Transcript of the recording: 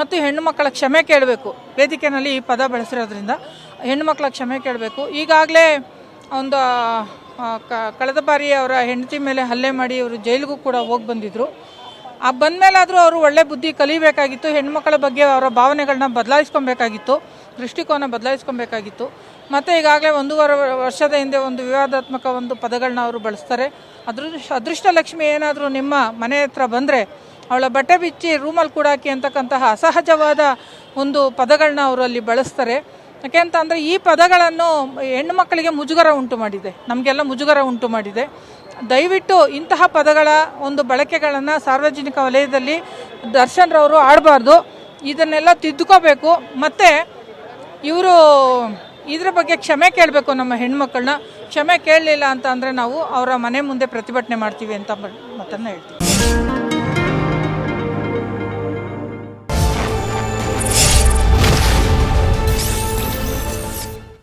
ಮತ್ತು ಹೆಣ್ಣು ಮಕ್ಕಳ ಕ್ಷಮೆ ಕೇಳಬೇಕು. ವೇದಿಕೆಯಲ್ಲಿ ಈ ಪದ ಬಳಸಿರೋದ್ರಿಂದ ಹೆಣ್ಣು ಮಕ್ಕಳ ಕ್ಷಮೆ ಕೇಳಬೇಕು. ಈಗಾಗಲೇ ಒಂದು ಕಳೆದ ಬಾರಿ ಅವರ ಹೆಂಡತಿ ಮೇಲೆ ಹಲ್ಲೆ ಮಾಡಿ ಅವರು ಜೈಲಿಗೂ ಕೂಡ ಹೋಗಿ ಬಂದಿದ್ರು. ಆ ಬಂದಮೇಲಾದರೂ ಅವರು ಒಳ್ಳೆ ಬುದ್ಧಿ ಕಲಿಬೇಕಾಗಿತ್ತು. ಹೆಣ್ಮಕ್ಳ ಬಗ್ಗೆ ಅವರ ಭಾವನೆಗಳನ್ನ ಬದಲಾಯಿಸ್ಕೊಬೇಕಾಗಿತ್ತು. ದೃಷ್ಟಿಕೋನ ಬದಲಾಯಿಸ್ಕೊಬೇಕಾಗಿತ್ತು. ಮತ್ತು ಈಗಾಗಲೇ ಒಂದೂವರೆ ವರ್ಷದ ಹಿಂದೆ ಒಂದು ವಿವಾದಾತ್ಮಕ ಒಂದು ಪದಗಳನ್ನ ಅವರು ಬಳಸ್ತಾರೆ. ಅದೃಷ್ಟ ಅದೃಷ್ಟ ಲಕ್ಷ್ಮಿ ಏನಾದರೂ ನಿಮ್ಮ ಮನೆ ಹತ್ರ ಬಂದರೆ ಅವಳ ಬಟ್ಟೆ ಬಿಚ್ಚಿ ರೂಮಲ್ಲಿ ಕೂಡಾಕಿ ಅಂತಕ್ಕಂತಹ ಅಸಹಜವಾದ ಒಂದು ಪದಗಳನ್ನ ಅವರು ಅಲ್ಲಿ ಬಳಸ್ತಾರೆ. ಯಾಕೆ ಅಂತ ಅಂದರೆ ಈ ಪದಗಳನ್ನು ಹೆಣ್ಣು ಮಕ್ಕಳಿಗೆ ಮುಜುಗರ ಉಂಟು ಮಾಡಿದೆ. ನಮಗೆಲ್ಲ ಮುಜುಗರ ಉಂಟು ಮಾಡಿದೆ. ದಯವಿಟ್ಟು ಇಂತಹ ಪದಗಳ ಒಂದು ಬಳಕೆಗಳನ್ನು ಸಾರ್ವಜನಿಕ ವಲಯದಲ್ಲಿ ದರ್ಶನ್ರವರು ಆಡಬಾರ್ದು. ಇದನ್ನೆಲ್ಲ ತಿದ್ದುಕೋಬೇಕು. ಮತ್ತು ಇವರು ಇದ್ರ ಬಗ್ಗೆ ಕ್ಷಮೆ ಕೇಳಬೇಕು ನಮ್ಮ ಹೆಣ್ಮಕ್ಳನ್ನ ಕ್ಷಮೆ ಕೇಳಲಿಲ್ಲ ಅಂತ ಅಂದರೆ ನಾವು ಅವರ ಮನೆ ಮುಂದೆ ಪ್ರತಿಭಟನೆ ಮಾಡ್ತೀವಿ ಅಂತ ಮಾತನ್ನು ಹೇಳ್ತೀವಿ.